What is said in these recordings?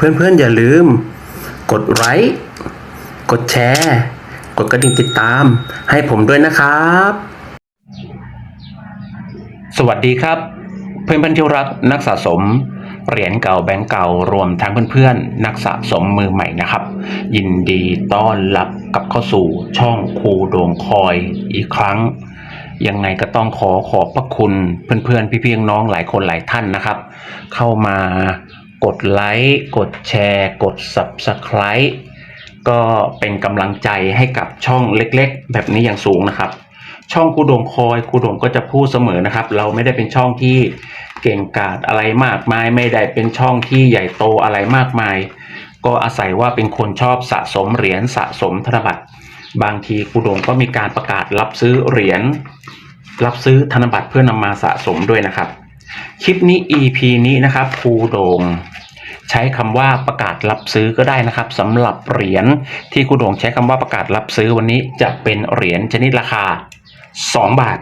เพื่อนๆ อย่าลืม กดไลค์กดแชร์ กดกระดิ่งติดตาม ให้ผมด้วยนะครับ สวัสดีครับ เพื่อนๆที่รักนักสะสมเหรียญเก่าแบงก์เก่ารวมทั้งเพื่อนๆ นักสะสมมือใหม่นะครับ ยินดีต้อนรับกลับเข้าสู่ช่องครูโด่งคอยอีกครั้ง ยังไงก็ต้องขอขอบพระคุณเพื่อนๆ พี่ๆน้องหลายคนหลายท่านนะครับ เข้ามา กดไลค์กดแชร์ กด Subscribe ก็เป็นกำลังใจให้กับช่องเล็กๆ แบบนี้อย่างสูงนะครับ ช่องครูดงคอยครูดงก็จะพูดเสมอนะครับ เราไม่ได้เป็นช่องที่เก่งกาจอะไรมากมาย ไม่ได้เป็นช่องที่ใหญ่โตอะไรมากมาย ก็อาศัยว่าเป็นคนชอบสะสมเหรียญสะสมธนบัตรบางทีครูดงก็มีการประกาศรับซื้อเหรียญรับซื้อธนบัตรเพื่อนำมาสะสมด้วยนะครับ คลิปนี้ EP นี้นะครับครูโด่งใช้คำว่าประกาศรับซื้อก็ได้นะครับสำหรับเหรียญที่ครูโด่งใช้คำว่าประกาศรับซื้อวันนี้จะเป็นเหรียญชนิดราคา 2 บาท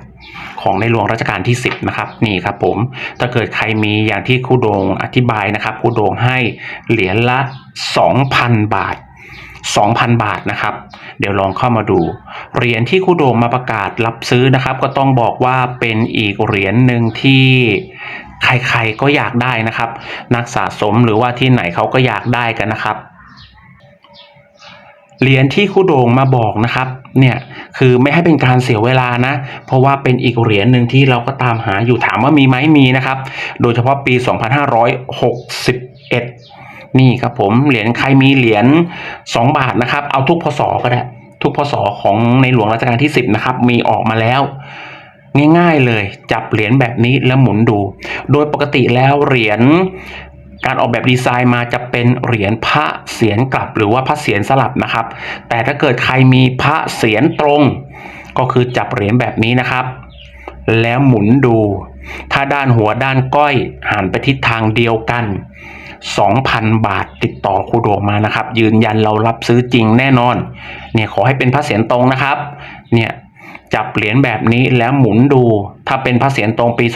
ของในหลวงรัชกาลที่ 10 นะครับ นี่ครับผม ถ้าเกิดใครมีอย่างที่ครูโดงอธิบายนะครับครูโดงให้เหรียญละ 2,000 บาท 2,000 บาทนะครับ เดี๋ยวลองเข้ามาดู เหรียญที่ครูโดงมาประกาศรับซื้อนะครับ ก็ต้องบอกว่าเป็นอีกเหรียญหนึ่งที่ ใครๆก็อยากได้นะครับ นักสะสมหรือว่าที่ไหนเขาก็อยากได้กันนะครับเหรียญที่ครูโดงมาบอกนะครับเนี่ยคือไม่ให้เป็นการเสียเวลานะ เพราะว่าเป็นอีกเหรียญหนึ่งที่เราก็ตามหาอยู่ถามว่ามีไหมมีนะครับ โดยเฉพาะปี 2561 นี่ครับผมเหรียญใครมีเหรียญ2 บาทนะครับ เอาทุกพศก็ได้ ทุกพศของในหลวงรัชกาลที่ 10 นะครับ มีออกมาแล้ว ง่าย ๆ เลย จับเหรียญแบบนี้แล้วหมุนดู โดยปกติแล้วเหรียญการออกแบบดีไซน์มาจะเป็นเหรียญพระเสียรกลับหรือว่าพระเสียรสลับนะครับ แต่ถ้าเกิดใครมีพระเสียรตรง ก็คือจับเหรียญแบบนี้นะครับ แล้วหมุนดู ถ้าด้านหัวด้านก้อยหันไปทิศทางเดียวกัน 2,000 บาทติดต่อครูโดงมานะครับ ยืนยันเรารับซื้อจริงแน่นอน เนี่ยขอให้เป็นพระเสียรตรงนะครับ เนี่ย จับเหรียญแบบนี้แล้วหมุนดู ถ้าเป็นพระเศียรตรงปี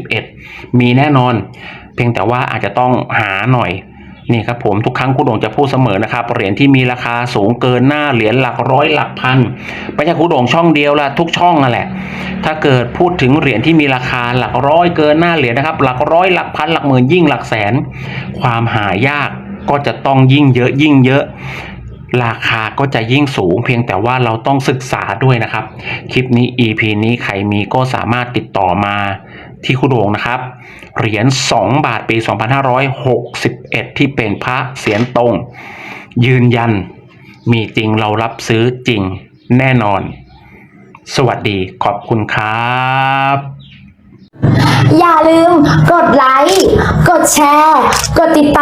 2561 มีแน่นอน เพียงแต่ว่าอาจจะต้องหาหน่อยนี่ครับผมทุกครั้งคุณโด่งจะพูดเสมอนะครับเหรียญที่มีราคาสูงเกินหน้าเหรียญหลักร้อยหลักพันไม่ใช่คุณโด่งช่องเดียวละทุกช่องนั่นแหละ ถ้าเกิดพูดถึงเหรียญที่มีราคาหลักร้อยเกินหน้าเหรียญนะครับ หลักร้อยหลักพันหลักหมื่นยิ่งหลักแสน ความหายากก็จะต้องยิ่งเยอะยิ่งเยอะ ราคาก็จะยิ่งสูงเพียงแต่ว่าเราต้องศึกษาด้วยนะครับ คลิปนี้ EP นี้ใครมีก็สามารถติดต่อมาที่คุณโดงนะครับ เหรียญ 2 บาทปี 2561 ที่เป็นพระเสียรตรง ยืนยัน มีจริงเรารับซื้อจริงแน่นอน สวัสดีขอบคุณครับ อย่าลืมกดไลค์ กดแชร์ กดติดตาม